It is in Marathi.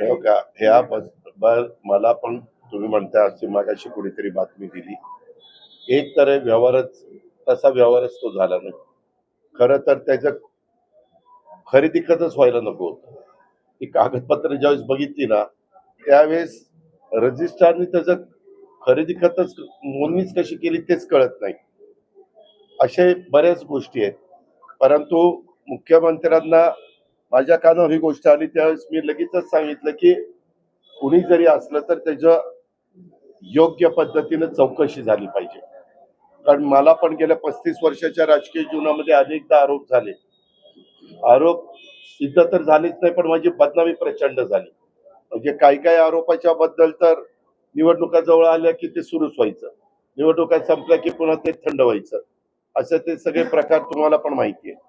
हे का ह्या बद्दल मला पण तुम्ही म्हणता अशी मागाशी कुणीतरी बातमी दिली. एक तर व्यवहारच तसा व्यवहारच तो झाला नाही. खरं तर त्याचं खरेदी खतच व्हायला नको होतं. ती कागदपत्र ज्यावेळेस बघितली ना त्यावेळेस रजिस्ट्रारने त्याचं खरेदी खतच नोंदणीच कशी केली तेच कळत नाही. असे बऱ्याच गोष्टी आहेत. परंतु मुख्यमंत्र्यांना माझ्या कानावर ही गोष्ट आली त्यावेळेस मी लगेचच सांगितलं की कुणी जरी असलं तर त्याचं योग्य पद्धतीनं चौकशी झाली पाहिजे. कारण मला पण गेल्या पस्तीस वर्षाच्या राजकीय जीवनामध्ये अनेकदा आरोप झाले. आरोप सिद्ध तर झालेच नाही पण माझी बदनामी प्रचंड झाली. म्हणजे काही काही आरोपाच्या बद्दल तर निवडणुका जवळ आल्या की ते सुरूच व्हायचं. निवडणुका संपल्या की पुन्हा ते थंड व्हायचं. असं ते सगळे प्रकार तुम्हाला पण माहिती आहे.